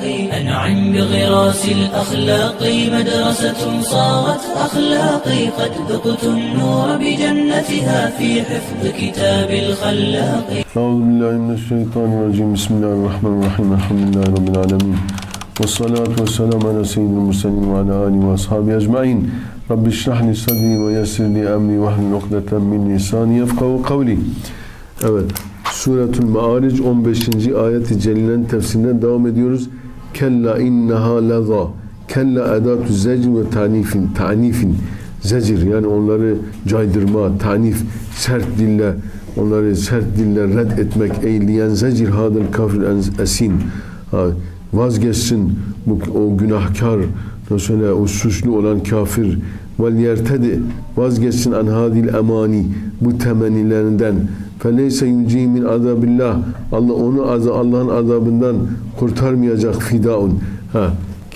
أنعم بغراس الأخلاق مدرسة صارت أخلاقي قد ذقت النور بجنتها في حفظ كتاب الخلاق. أعوذ بالله من الشيطان الرجيم. بسم الله الرحمن الرحيم. الحمد لله رب العالمين. والصلاة والسلام على سيد المرسلين وعلى آله وأصحابه أجمعين. رب اشرح لي صدري ويسر لي أمري واحلل عقدة من لساني يفقهوا قولي. Evet, Suretül Maaric 15. ayet-i celilenin tefsirinden devam ediyoruz. Kella inneha leza. Kella edatü zecr ve tanifin. Tanifin. Zecir yani onları caydırma, tanif, sert dille, onları sert dille red etmek, eyleyen zecir hadel kafir esin. Ha, vazgeçsin bu o günahkar, mesela o suçlu olan kafir vel yertedi vazgeçsin an hadil emani bu temennilerinden feleyse yuci min azabillah Allah onu az- Allah'ın azabından kurtarmayacak fidaun. Ha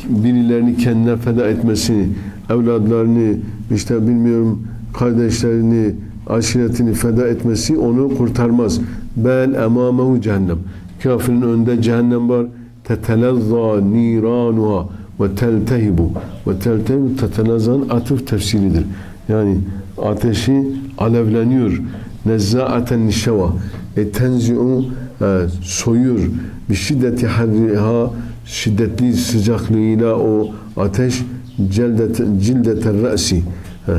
birilerini kendine feda etmesini evladlarını işte bilmiyorum kardeşlerini aşiretini feda etmesi onu kurtarmaz. Bel emamehu cehennem. Kafirin önünde cehennem var. Tetelezza niranuha ve teltehibu. Ve teltehibu tetelezza'n atıf tefsiridir. Yani ateşi alevleniyor. Nezza'aten nişeva. E tenzi'u e, soyur. Bir şiddeti harriha şiddetli sıcaklığıyla o ateş cildet, cildeten re'si. E,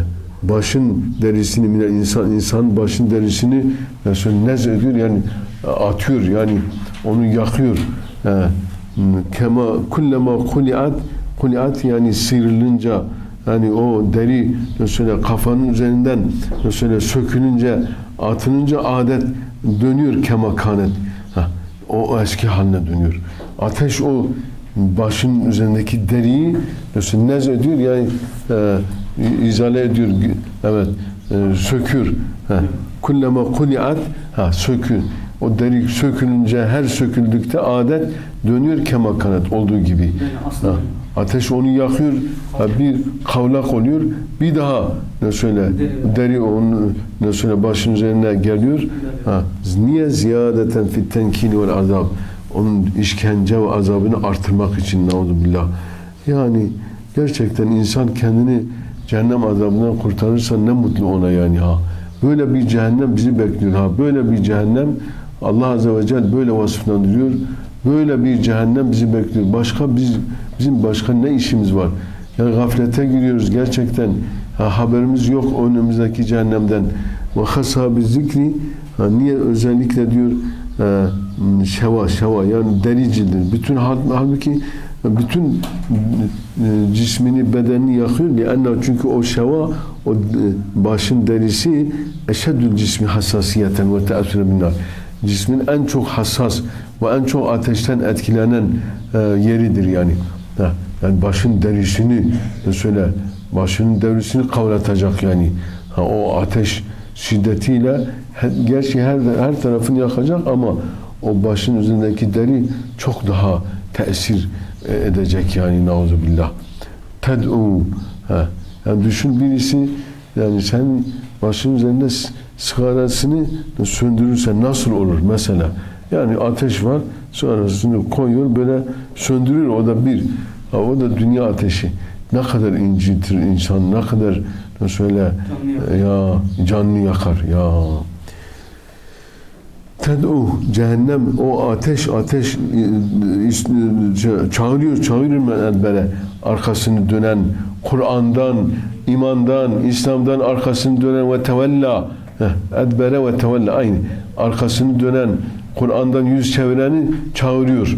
başın derisini insan insan başın derisini mesela nez ediyor yani atıyor yani onu yakıyor. E, kema kullema kuliat kuliat yani sıyrılınca yani o deri mesela kafanın üzerinden mesela sökülünce atılınca adet dönüyor kemakanet. Ha, o eski haline dönüyor. Ateş o başın üzerindeki deriyi mesela nez ediyor yani e, izale ediyor. Evet. E, sökür. Ha. Kullema kuliat ha sökür. O deri sökülünce her söküldükte adet dönüyor kemakanet olduğu gibi. Ha. Ateş onu yakıyor. Bir kavlak oluyor. Bir daha ne söyle deri onun ne söyle başın üzerine geliyor. Ha. Niye ziyadeten fit tenkini vel azab? Onun işkence ve azabını artırmak için billah. Yani gerçekten insan kendini cehennem azabından kurtarırsa ne mutlu ona yani ha. Böyle bir cehennem bizi bekliyor ha. Böyle bir cehennem Allah Azze ve Celle böyle vasıflandırıyor. Böyle bir cehennem bizi bekliyor. Başka biz bizim başka ne işimiz var? Yani gaflete giriyoruz gerçekten. Ha, haberimiz yok önümüzdeki cehennemden. Ve hasabı zikri ha, niye özellikle diyor e, şeva şeva yani dericidir. Bütün hal- halbuki bütün e, cismini bedenini yakıyor. Yani çünkü o şeva o e, başın derisi eşeddül cismi hassasiyeten ve teessüre binnar. Cismin en çok hassas ve en çok ateşten etkilenen e, yeridir yani. Ha, yani başın derisini söyle başının derisini kavratacak yani. Ha, o ateş şiddetiyle gerçi her her tarafını yakacak ama o başın üzerindeki deri çok daha tesir e, edecek yani nauzubillah. Ted'u ha. Yani düşün birisi yani sen başın üzerinde sigarasını söndürürsen nasıl olur mesela? Yani ateş var, sigarasını koyuyor böyle söndürür o da bir. O da dünya ateşi. Ne kadar incitir insan, ne kadar ne söyle ya canını yakar ya. Ted'u cehennem o ateş ateş e, e, çağırıyor çağırıyor men arkasını dönen Kur'an'dan imandan İslam'dan arkasını dönen ve tevella edbere ve tevella aynı. Arkasını dönen Kur'an'dan yüz çevireni çağırıyor.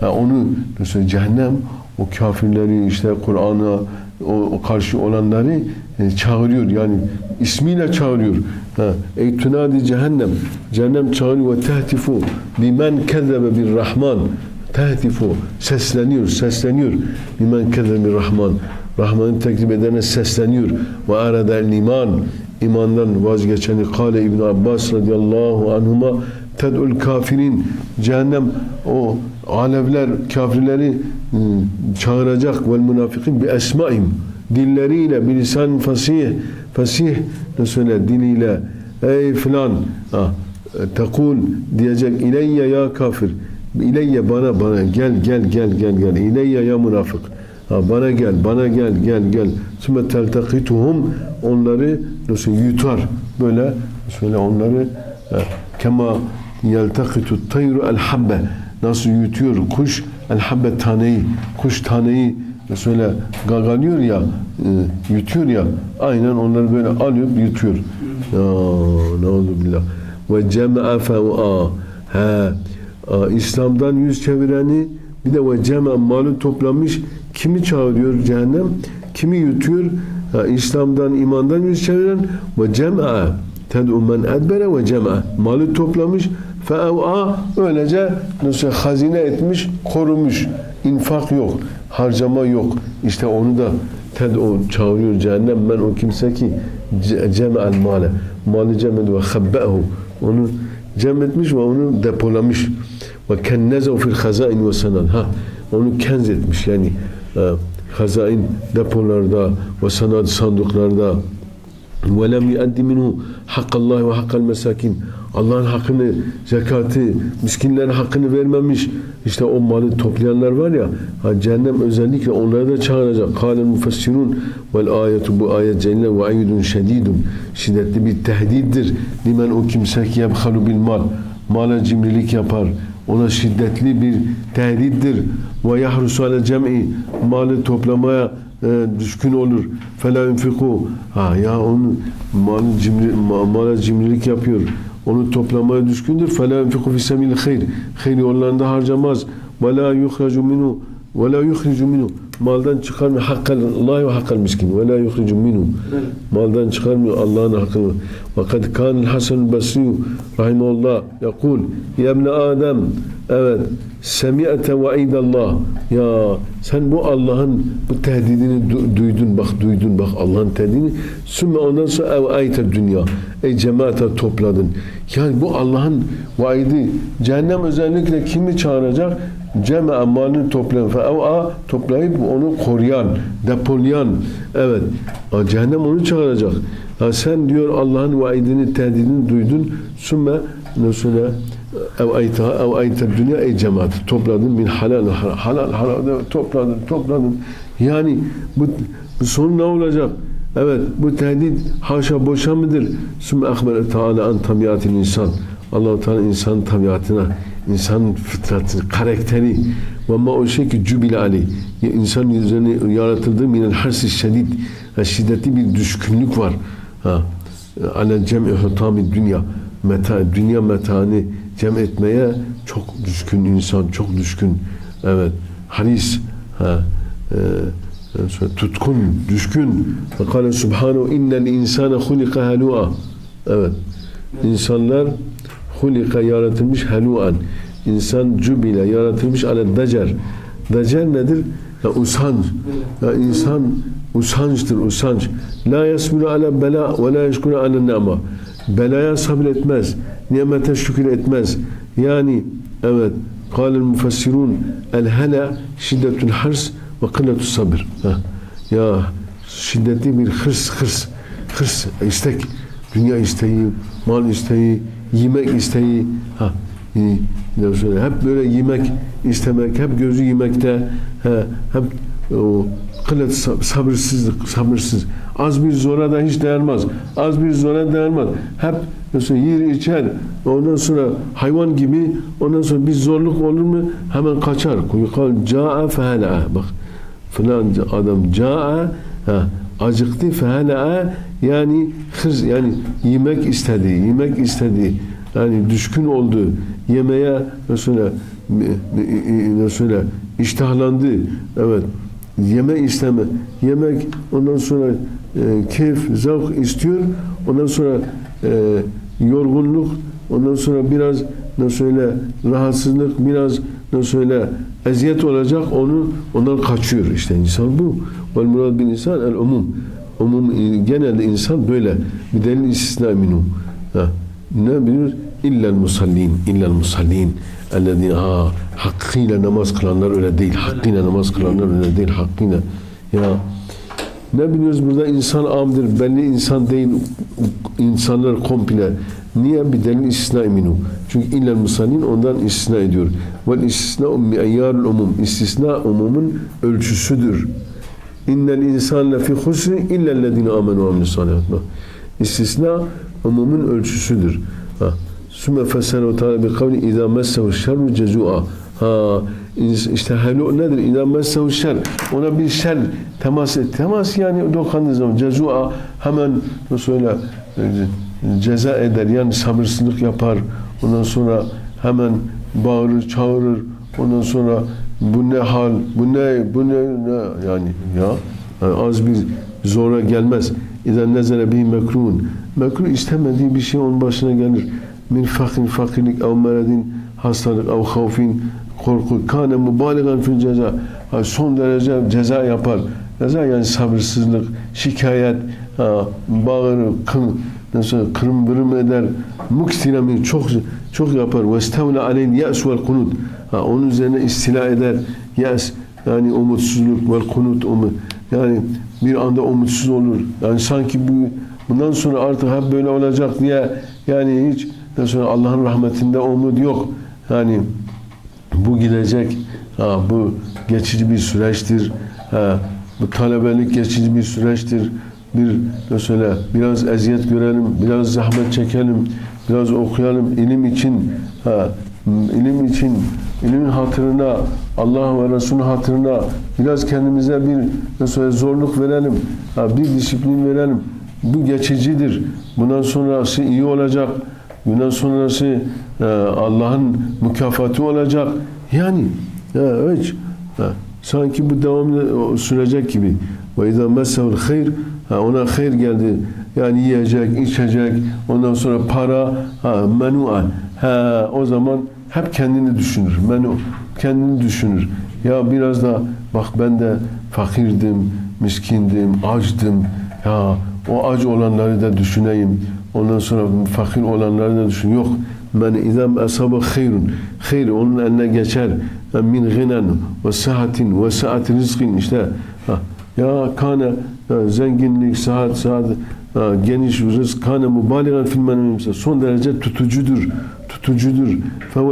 Ha, onu mesela cehennem o kafirleri işte Kur'an'a o, o karşı olanları e, çağırıyor. Yani ismiyle çağırıyor. Ha, ey tunadi cehennem cehennem çağırıyor. Ve tehtifu bimen kezzebe bir rahman. Tehtifu sesleniyor sesleniyor. Bimen kezzebe bir rahman. Rahman'ı teklif edene sesleniyor. Ve arada iman imandan vazgeçeni kale İbn Abbas radıyallahu anhuma ted'ul kafirin cehennem o alevler kafirleri ıı, çağıracak vel münafikin bi esmaim dilleriyle bir lisan fasih fasih ne söyle diliyle ey filan ha, tekul diyecek ileyye ya kafir İleyye bana bana gel gel gel gel gel. İleyye ya münafık. Ha, bana gel, bana gel, gel, gel. Sümme teltakituhum onları nasıl yutar böyle şöyle onları e, kema yeltakitu tayru el habbe nasıl yutuyor kuş el habbe taneyi kuş taneyi şöyle gagalıyor ya e, yutuyor ya aynen onları böyle alıyor yutuyor. Ya billah. Ve cema'a fev'a ha Aa, İslam'dan yüz çevireni bir de ve cema malı toplamış kimi çağırıyor cehennem kimi yutuyor Ha, İslam'dan imandan yüz çeviren ve cema ted'u men edbere ve cema. Malı toplamış fe'ev'a öylece nasıl hazine etmiş korumuş. İnfak yok harcama yok. İşte onu da ted'u çağırıyor cehennem. Ben o kimse ki ce- cema'al male. Malı cem ve habbehu onu cem etmiş ve onu depolamış. Ve kennezev fil hazain ve sanad ha onu kenz etmiş. Yani e, hazain depolarda ve sanad sandıklarda lem yuaddi minhu hakkallahi ve hakkal mesakin Allah'ın hakkını, zekatı, miskinlerin hakkını vermemiş. İşte o malı toplayanlar var ya, ha, cehennem özellikle onları da çağıracak. Müfessirun vel ayetu bu ayet cennet ayyudun şedidun. Şiddetli bir tehdittir. Limen o kimse ki bil mal. Mala cimrilik yapar. Ona şiddetli bir tehdittir. Ve yahrusu ale cem'i. Malı toplamaya e, düşkün olur. Fela yunfiku. Ha ya onu malı cimri, ma- mala cimrilik yapıyor. Onu toplamaya düşkündür. Fela yunfiku fi semil hayr. Hayır yollarında harcamaz. Ve la yuhracu minhu. Ve la yuhricu minhu. Maldan çıkarmıyor. Hakkal Allah ve hakkal miskin. Ve la yuhricu minhu. Maldan çıkarmıyor Allah'ın hakkını. Ve kad kânil Hasan Basri rahimahullah yakul Ya ibne Adem evet semi'te vaidallah ya sen bu Allah'ın bu tehdidini du- duydun bak duydun bak Allah'ın tehdidini sümme ondan sonra ev ayte dünya ey cemaate topladın yani bu Allah'ın vaidi cehennem özellikle kimi çağıracak cema'a malını toplayan fe ev'a toplayıp onu koruyan depolayan evet. Cehennem onu çağıracak. Ha, sen diyor Allah'ın vaidini tehdidini duydun. Sümme nasıl ev ayta ev ayta dünya ey cemaat. Topladın min halal halal halal topladın topladın. Yani bu, bu son ne olacak? Evet bu tehdit haşa boşa mıdır? Sümme akbere taala an tabiatil insan. Allah Teala insan tabiatına insan fıtratını karakteri ve ma o şey ki cübil ali insan üzerine yaratıldığı minel harsi şedid ha, şiddetli bir düşkünlük var. Ha ala cem'i hutami dünya meta dünya metaını cem etmeye çok düşkün insan çok düşkün. Evet haris ha e, e, tutkun düşkün. Ve kâle subhanahu innel insane hulika halua evet insanlar hulika yaratılmış haluan insan cübile yaratılmış ale dacer dacer nedir ya usanç ya insan usançtır usanç la yasbiru ala bela ve la yeşkuru ala ni'ma belaya sabretmez nimete şükür etmez yani evet قال المفسرون الهلا شدة الحرص وقلة الصبر Ha. ya şiddetli bir hırs hırs hırs istek dünya isteği mal isteği yemek isteği ha söyle hep böyle yemek istemek hep gözü yemekte he, hep o sab- sabırsızlık sabırsız. Az bir zora da hiç dayanmaz az bir zora dayanmaz hep mesela yer içer. Ondan sonra hayvan gibi ondan sonra bir zorluk olur mu hemen kaçar. Kal caa fehala bak falan adam caa ha, acıktı fehala yani hırs yani yemek istedi yemek istedi yani düşkün oldu. Yemeğe mesela mesela iştahlandı. Evet yeme isteme yemek ondan sonra e, keyif zevk istiyor. Ondan sonra e, yorgunluk ondan sonra biraz nasıl söyle rahatsızlık biraz nasıl söyle eziyet olacak onu ondan kaçıyor işte insan bu vel murad bin insan el umum umum e, genelde insan böyle bir delil istisna minhu ha. ne biliyoruz illel musallin illel musallin ellezine ha hakkıyla namaz kılanlar öyle değil hakkıyla namaz kılanlar öyle değil hakkıyla ya ne biliyoruz burada insan amdır belli insan değil insanlar komple Niye? Bir delil istisna minhu. Çünkü illel musallin ondan istisna ediyor. Vel istisna mi'ayyarul umum. İstisna umumun ölçüsüdür. İnnel insan lefi husri illellezine amenu ve amilus salihat. Bak, İstisna umumun ölçüsüdür. Ha. Sümme fesseru teala bi kavli izâ messehu şerru cezû'a. Ha, işte helu nedir? İzâ messehu şer. Ona bir şer temas et. Temas yani dokandığı zaman cezû'a hemen öyle e, ceza eder. Yani sabırsızlık yapar. Ondan sonra hemen bağırır, çağırır. Ondan sonra bu ne hal, bu ne, bu ne, ne? yani ya yani az bir zora gelmez. İzen nezere bihi mekrun. Mekruh istemediği bir şey onun başına gelir. Min fakrin, fakirlik, ev meredin, hastalık, ev havfin, korku. Kâne mübaligan fil ceza. Ha, Son derece ceza yapar. Ceza yani sabırsızlık, şikayet, ha, bağırır, kın, nasıl kırım bırım eder. Muksiramin çok çok yapar. Ve stevle aleyhil ye's vel kunut. Ha, onun üzerine istila eder. Yes yani umutsuzluk vel kunut umut. Yani bir anda umutsuz olur. Yani sanki bu bundan sonra artık hep böyle olacak diye yani hiç ondan sonra Allah'ın rahmetinde umut yok. Yani bu gidecek. Ha, bu geçici bir süreçtir. Ha, bu talebelik geçici bir süreçtir. Bir mesela biraz eziyet görelim, biraz zahmet çekelim, biraz okuyalım ilim için. Ha, ilim için, ilimin hatırına, Allah ve Resulünün hatırına biraz kendimize bir zorluk verelim, bir disiplin verelim. Bu geçicidir. Bundan sonrası iyi olacak. Bundan sonrası e, Allah'ın mükafatı olacak. Yani ya, ha, sanki bu devamlı sürecek gibi. Ve izâ messehul hayr ha, ona hayır geldi. Yani yiyecek, içecek, ondan sonra para, ha. Ha, o zaman hep kendini düşünür. Menu, kendini düşünür. Ya biraz da bak ben de fakirdim, miskindim, açtım. Ya o aç olanları da düşüneyim. Ondan sonra fakir olanları da düşün. Yok. Men izam asaba hayrun. Hayır onun eline geçer. Min ginen ve sıhhatin ve saat rizkin işte. Ha. Ya kane zenginlik, saat ha, geniş rızk kane mübaliğen fil menimse son derece tutucudur. Tutucudur.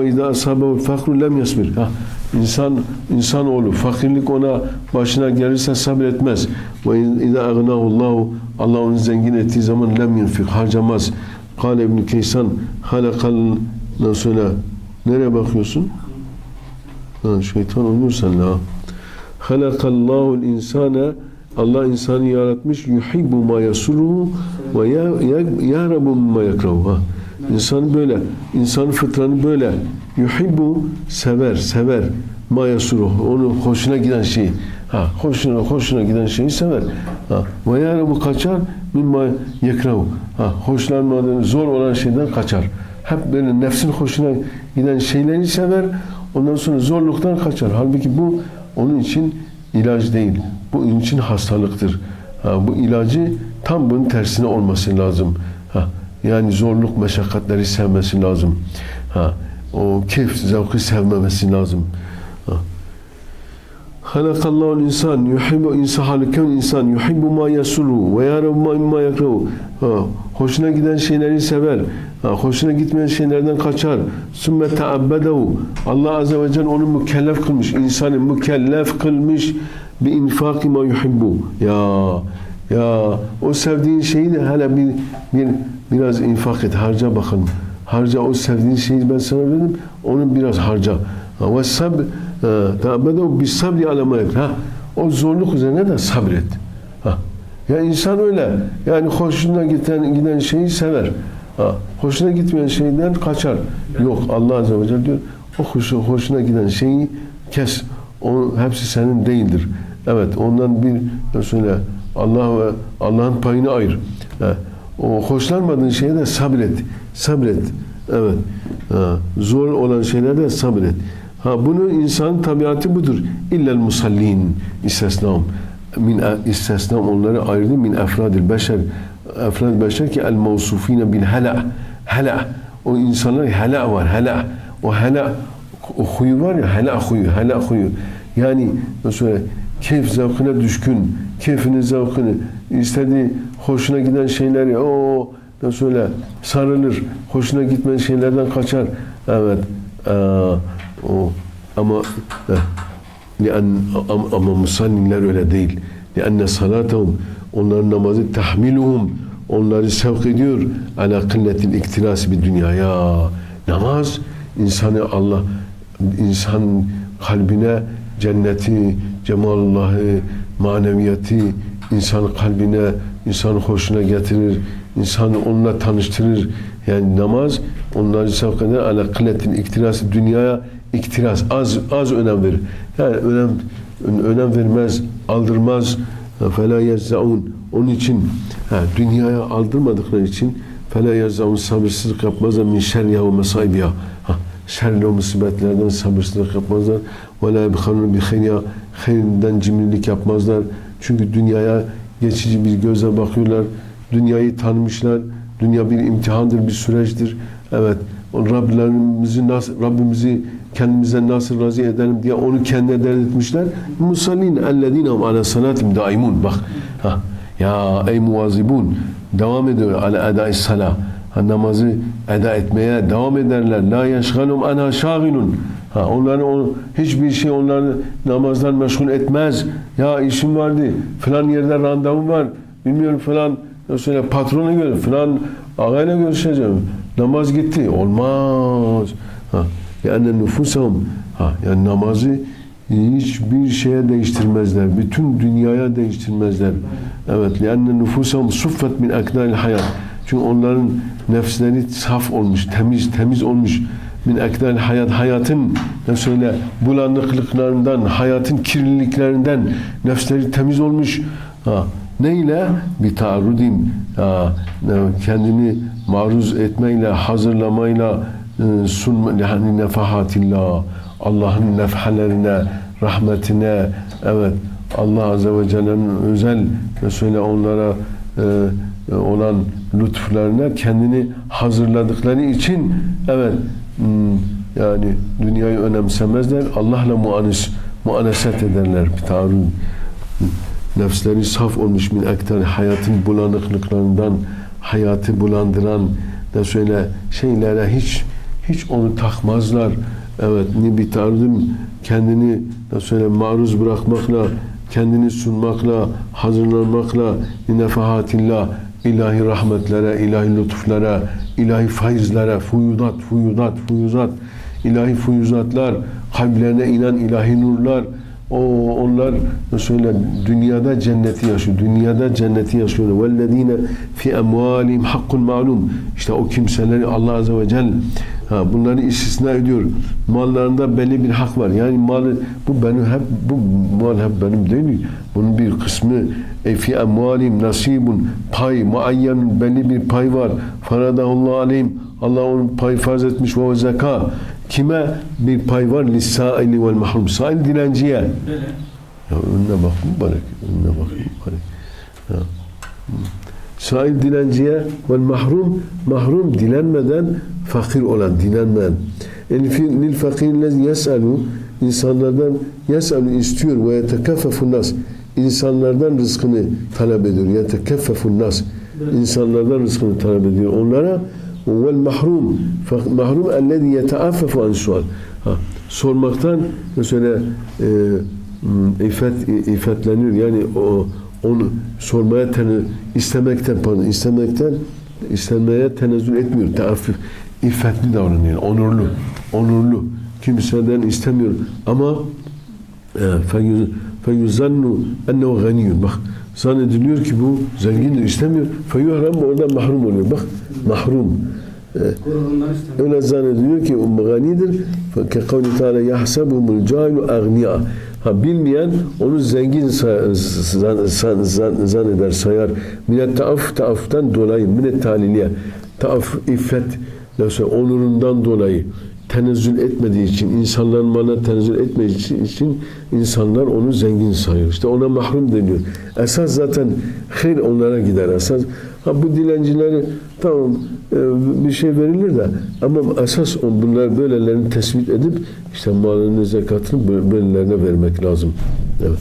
İzâ asabehu fakru lem yasbir. Ha. İnsan insanoğlu fakirlik ona başına gelirse sabretmez. Ve izâ agnâhullahu Allah onu zengin ettiği zaman lem yunfik harcamaz. Kale İbn Keysan halakal nasıl nereye bakıyorsun? Ha, şeytan oynuyor seninle ha. Halakallahu insane Allah insanı yaratmış yuhibbu ma yasurruhu ve yahrabu ma yakrahu. Ha. İnsan böyle. İnsanın fıtranı böyle. Yuhibbu sever, sever. Ma yasurruhu. Onun hoşuna giden şeyi. Ha, hoşuna hoşuna giden şeyi sever. Ha, ve yahrabu kaçar mimma yekrahu. Ha, hoşlanmadığı, zor olan şeyden kaçar. Hep böyle nefsin hoşuna giden şeyleri sever. Ondan sonra zorluktan kaçar. Halbuki bu onun için ilaç değil. Bu onun için hastalıktır. Ha, bu ilacı tam bunun tersine olması lazım. Ha, yani zorluk, meşakkatleri sevmesi lazım. Ha, o keyif, zevki sevmemesi lazım. Ha. Halakallahu insan yuhibbu insan haliken insan yuhibbu ma yasuru ve yarabu ma imma yakrahu. Hoşuna giden şeyleri sever. Ha, hoşuna gitmeyen şeylerden kaçar. Sümme teabbedehu. Allah azze ve celle onu mükellef kılmış. İnsanı mükellef kılmış bi infaki ma yuhibbu. Ya ya o sevdiğin şeyi de hele bir, bir biraz infak et, harca bakalım. Harca o sevdiğin şeyi ben sana verdim, onu biraz harca. Ha, Ve sab teabbedehu bi sabri ala Ha, o zorluk üzerine de sabret. Ha. Ya insan öyle. Yani hoşuna giden, giden şeyi sever. Ha, hoşuna gitmeyen şeyden kaçar. Yok Allah Azze ve Celle diyor o hoş, hoşuna giden şeyi kes. O hepsi senin değildir. Evet ondan bir mesela Allah ve Allah'ın payını ayır. Ha, o hoşlanmadığın şeye de sabret. Sabret. Evet. Ha, zor olan şeylerde sabret. Ha bunu insan tabiatı budur. İllel musallin istisnam. Min istisnam onları ayırdı min efradil beşer efrad beşer ki el mevsufine bil hala. Hala. O insanlar hala var. Hala. O hala o huyu var ya hala huyu. Hala huyu. Yani mesela keyif zevkine düşkün, keyfinin zevkini, istediği hoşuna giden şeyleri o ne söyle sarılır, hoşuna gitmeyen şeylerden kaçar. Evet. Ee, o ama eh, لأن ama, ama musallinler öyle değil. لأن salatahum onların namazı tahmiluhum onları sevk ediyor ala kılletil iktirası bir dünyaya. Namaz insanı Allah insan kalbine cenneti, cemalullahı, maneviyeti insan kalbine, insan hoşuna getirir, insanı onunla tanıştırır. Yani namaz onları sevk eder ala kılletil iktirası dünyaya iktiras az az önem verir. Yani önem önem vermez, aldırmaz. Fela yezzaun. Onun için ha, dünyaya aldırmadıkları için fela yezzaun sabırsızlık yapmazlar min şerriha ve mesaibiha. Ha, şerli o musibetlerden sabırsızlık yapmazlar. Ve la yebhanun bi. Hayrinden cimrilik yapmazlar. Çünkü dünyaya geçici bir gözle bakıyorlar. Dünyayı tanımışlar. Dünya bir imtihandır, bir süreçtir. Evet. Rablerimizi nasıl, Rabbimizi kendimize nasıl razı edelim diye onu kendine dert etmişler. Musallin ellezinehum ala salatim daimun. Bak. Ha. Ya ey muvazibun devam ediyor ala edai salah. Ha, namazı eda etmeye devam ederler. La yeşgalum ana şagilun. Ha, onları o, hiçbir şey onları namazdan meşgul etmez. Ya işim vardı. Falan yerde randevum var. Bilmiyorum falan söyle patrona göre falan ağayla görüşeceğim. Namaz gitti. Olmaz. Ha. Yani nüfusum ha yani namazı hiçbir şeye değiştirmezler. Bütün dünyaya değiştirmezler. Evet. Yani nüfusum suffet min akdal hayat. Çünkü onların nefsleri saf olmuş, temiz, temiz olmuş. Min akdal hayat, hayatın ne söyle bulanıklıklarından, hayatın kirliliklerinden nefsleri temiz olmuş. Ha, neyle? Bir taarrudim. Ha, kendini maruz etmeyle, hazırlamayla, sunma yani nefahatillah Allah'ın nefhalerine, rahmetine evet Allah Azze ve Celle'nin özel söyle onlara e, olan lütuflarına kendini hazırladıkları için evet yani dünyayı önemsemezler. Allah'la muanis, muaneset ederler. Taarruz. Nefsleri saf olmuş min ektar hayatın bulanıklıklarından hayatı bulandıran da söyle şeylere hiç hiç onu takmazlar. Evet, ni bir kendini da söyle maruz bırakmakla, kendini sunmakla, hazırlanmakla, nefahatillah, ilahi rahmetlere, ilahi lütuflara, ilahi faizlere, fuyudat, fuyudat, fuyuzat, ilahi fuyuzatlar, kalplerine inen ilahi nurlar, o onlar söyle dünyada cenneti yaşıyor. Dünyada cenneti yaşıyor. Vellezine fi emvalihim hakkun malum. İşte o kimseleri Allah azze ve celle ha, bunları istisna ediyor. Mallarında belli bir hak var. Yani malı bu benim hep bu mal hep benim değil. Bunun bir kısmı e, fi emvalihim nasibun pay muayyen belli bir pay var. Faradahullah aleyhim Allah onun pay farz etmiş ve zeka kime bir pay var? Lissaili vel mahrum. Sail dilenciye. Ya önüne bak mübarek. Önüne bak mübarek. Ya. Sail dilenciye vel mahrum mahrum dilenmeden fakir olan dilenmeyen. Lil fakirlezi yes'alu insanlardan yes'alu istiyor ve yetekeffefun nas insanlardan rızkını talep ediyor. Yetekeffefun nas insanlardan rızkını talep ediyor. Onlara vel mahrum mahrum ellezî yeteaffefu an sual ha, sormaktan mesela e, ifet ifetleniyor yani o onu sormaya tene, istemekten pardon istemekten istemeye tenezzül etmiyor. Teaffif iffetli davranıyor. Onurlu. Onurlu. Kimseden istemiyor. Ama e, feyuzannu ennehu ganiyun. Bak zannediliyor ki bu zengindir istemiyor. Feyuhram oradan mahrum oluyor. Bak mahrum. Ee, öyle zannediliyor ki o ganidir. Ke kavli teala yahsebuhumul cahilu agniya. Ha bilmeyen onu zengin zanneder, sayar. Minet taaf, taaftan dolayı, minet taliliye. Taaf, iffet, onurundan dolayı tenezzül etmediği için, insanların malına tenezzül etmediği için insanlar onu zengin sayıyor. İşte ona mahrum deniyor. Esas zaten hayır onlara gider. Esas ha bu dilencileri tamam e, bir şey verilir de ama esas bunlar böylelerini tespit edip işte malının zekatını böylelerine vermek lazım. Evet.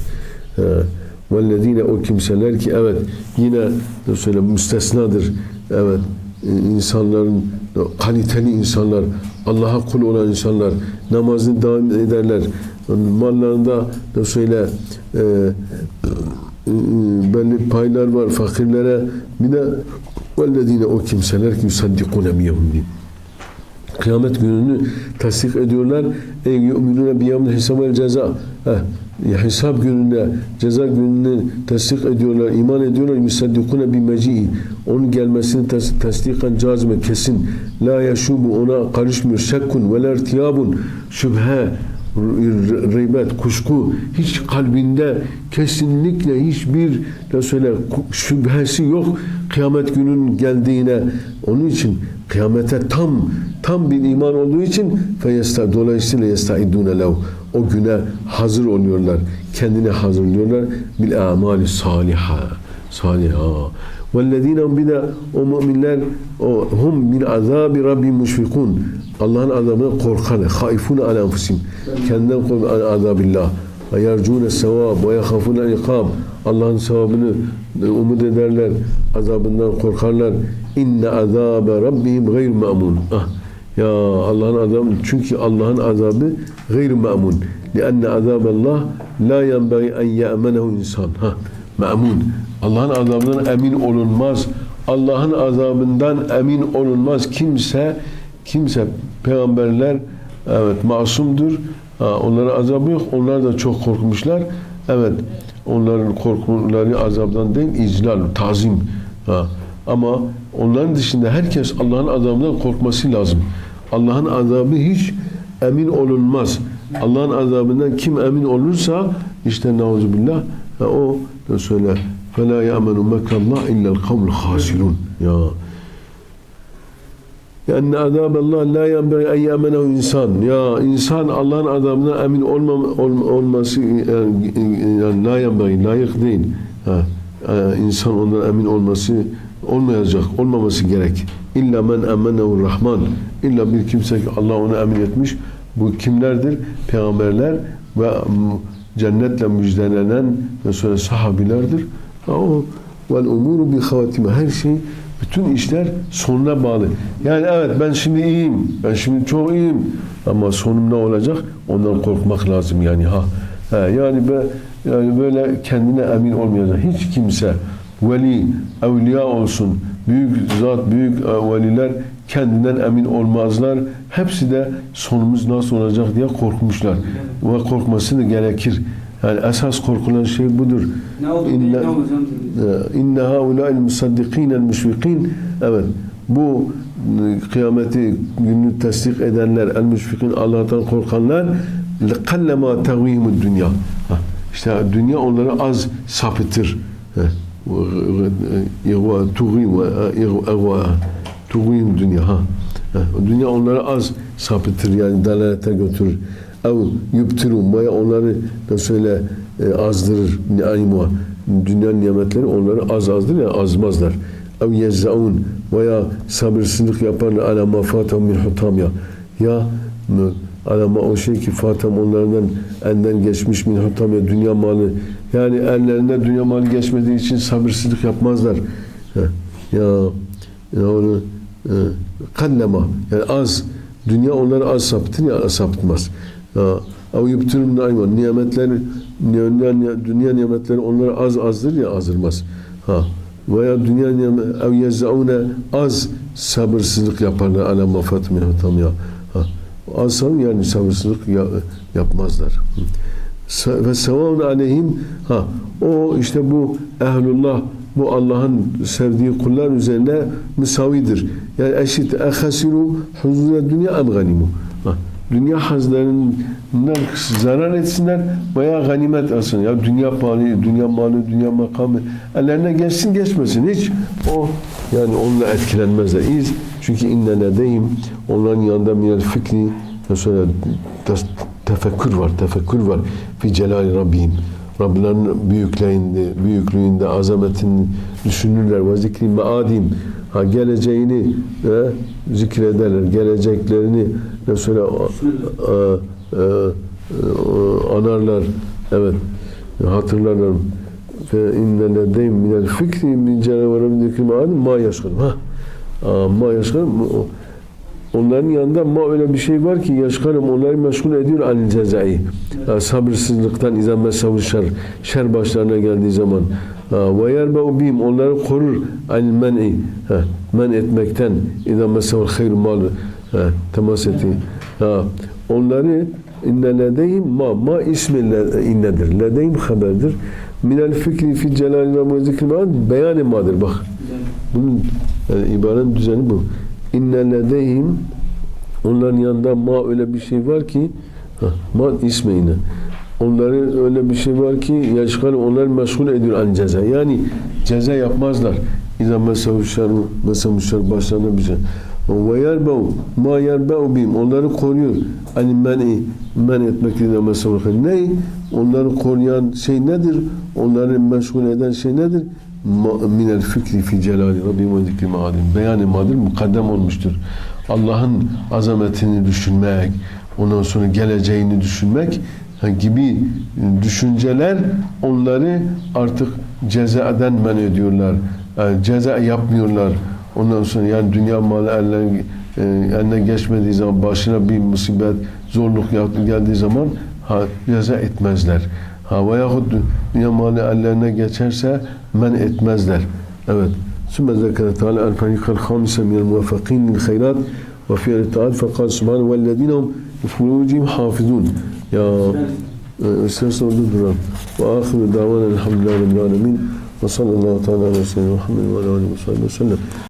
Vellezine o kimseler ki evet yine söyle müstesnadır. Evet. e, insanların kaliteli insanlar, Allah'a kul olan insanlar namazını devam ederler. Mallarında da söyle e, e, belli paylar var fakirlere bir de vellezine o kimseler ki yusaddikune biyevmin kıyamet gününü tasdik ediyorlar. Ey yu'minune biyevmil hisab vel ceza. Heh, hesap gününde, ceza gününü tasdik ediyorlar, iman ediyorlar. Yusaddikune bi meci'i. Onun gelmesini tas tasdikan cazme kesin. La yaşubu ona karışmıyor. Şekkun ve irtiyabun. Şüphe, r- reybet, kuşku hiç kalbinde kesinlikle hiçbir ne söyle şüphesi yok kıyamet günün geldiğine. Onun için kıyamete tam tam bir iman olduğu için feyesta dolayısıyla yestaidune lev. O güne hazır oluyorlar kendine hazırlıyorlar. Bil amali saliha saliha vellezine bir de o müminler o hum min azabi rabbi müşfikun Allah'ın azabına korkan haifune ala enfusim kendinden korkan azabillah ve yercune sevab ve yehafune ikab Allah'ın sevabını umut ederler azabından korkarlar inne azabe rabbihim gayr ma'mun ah ya Allah'ın azabı çünkü Allah'ın azabı gayr ma'mun لأن عذاب الله لا ينبغي أن يأمنه insan ha ma'mun Allah'ın azabından emin olunmaz. Allah'ın azabından emin olunmaz. Kimse kimse peygamberler evet masumdur. Onlara azabı yok. Onlar da çok korkmuşlar. Evet onların korkuları azabdan değil iclal tazim. Ha. ama onların dışında herkes Allah'ın azabından korkması lazım. Allah'ın azabı hiç emin olunmaz. Allah'ın azabından kim emin olursa işte nauzubillah o da söyle فَلَا يَأْمَنُ مَكْرَ اللّٰهِ اِلَّا الْقَوْمُ الْخَاسِرُونَ ya yani azab Allah la yanbaghi en ya'menehu insan. Ya insan Allah'ın azabına emin olmam, ol, olması yani, yani la yanbaghi layık değil. Ha, e, insan ondan emin olması olmayacak, olmaması gerek. İlla men amenehu rahman. İlla bir kimse ki Allah onu emin etmiş. Bu kimlerdir? Peygamberler ve cennetle müjdelenen ve sonra sahabilerdir. O vel umuru bi havatime. Her şey bütün işler sonuna bağlı. Yani evet ben şimdi iyiyim. Ben şimdi çok iyiyim. Ama sonum ne olacak? Ondan korkmak lazım yani ha. ha yani be, yani böyle kendine emin olmayacak. Hiç kimse veli, evliya olsun, büyük zat, büyük veliler kendinden emin olmazlar. Hepsi de sonumuz nasıl olacak diye korkmuşlar. Ve korkması da gerekir. Yani esas korkulan şey budur. Ne oldu? İnne, Ne oldu hocam? inne haulâil musaddiqînel müşfikîn evet bu e, kıyameti gününü tasdik edenler el müşfikin Allah'tan korkanlar kallema tevhimud dünya işte dünya onları az sapıtır tuğim tuğim dünya ha Ha, dünya onları az sapıtır yani dalalete götürür ev yubtirun veya onları da söyle e, azdırır ni'aymuha dünya nimetleri onları az azdır ya azmazlar. Ev yezzaun veya sabırsızlık yaparlar ala ma fatam min hutamya. Ya mı alama o şey ki fatam onlardan elden geçmiş min hutamya dünya malı. Yani ellerinde dünya malı geçmediği için sabırsızlık yapmazlar. Ya ya, onu e, yani az dünya onları az saptır ya sapıtmaz. Ev yubtirun naiman nimetleri dünya, dünya nimetleri onlara az azdır ya azırmaz. Ha. Veya dünya nimet ev yezzaune az sabırsızlık yaparlar ala mafat min hatam ya. Ha. Az sabır yani sabırsızlık ya, yapmazlar. Ve sevavun aleyhim ha o işte bu ehlullah bu Allah'ın sevdiği kullar üzerine müsavidir. Yani eşit ehasiru huzura dünya em ganimu. Ha dünya hazlarından zarar etsinler veya ganimet alsın. Ya dünya malı, dünya malı, dünya makamı ellerine geçsin geçmesin hiç o yani onunla etkilenmezler. İz çünkü inne ledeyim onların yanında minel fikri mesela tefekkür var, tefekkür var fi celali rabbihim. Rablerinin büyüklüğünde, büyüklüğünde, azametini düşünürler. Ve zikri maadim. Ha geleceğini e, zikrederler. Geleceklerini mesela e, e, anarlar. Evet. Hatırlarlar. Fe inne ledeyim minel fikri min canavarı zikri maadim ma yaşkın. Ha. Ma yaşkarım onların yanında ma öyle bir şey var ki yaşkarım onları meşgul ediyor anil cezai. Aa, Sabırsızlıktan izan mesavı şer. Şer başlarına geldiği zaman. Ve yerbeu bihim onları korur anil men'i. Men etmekten izan mesavı hayr mal temas etti. Onları inne ledeyhim ma ma ismi innedir. Ledeyhim haberdir. Minel fikri fi celali ve zikri ma'ad beyan madır bak. Bunun yani ibarenin düzeni bu. İnne ledeyhim onların yanında ma öyle bir şey var ki ma ismi yine. Onların öyle bir şey var ki yaşkal onlar meşgul ediyor an ceza. Yani ceza yapmazlar. İza mesavu şerru mesavu şer başlarına bir şey. Ve yerbeu ma yerbeu bihim onları koruyor. Hani men'i men etmek ile mesavu Ne? Onları koruyan şey nedir? Onları meşgul eden şey nedir? Minel fikri fi celali Rabbim ve zikri ma'adim. Beyan-ı madir mukaddem olmuştur. Allah'ın azametini düşünmek, ondan sonra geleceğini düşünmek gibi düşünceler onları artık cezadan men ediyorlar. Yani ceza yapmıyorlar. Ondan sonra yani dünya malı eline, eline geçmediği zaman başına bir musibet, zorluk geldiği zaman ha, ceza etmezler. Ha veyahut dünya malı ellerine geçerse men etmezler. Evet. Sümme zekere Teala el ferikal hamise minel muvaffakin min hayrat ve fiyel taat fekal subhanahu vellezinehum furucim hafizun. Ya istersen orada duralım. Ve ahiru davana elhamdülillahi rabbil alemin. Ve sallallahu teala ve sellem ve Muhammed ve aleyhi ve sellem.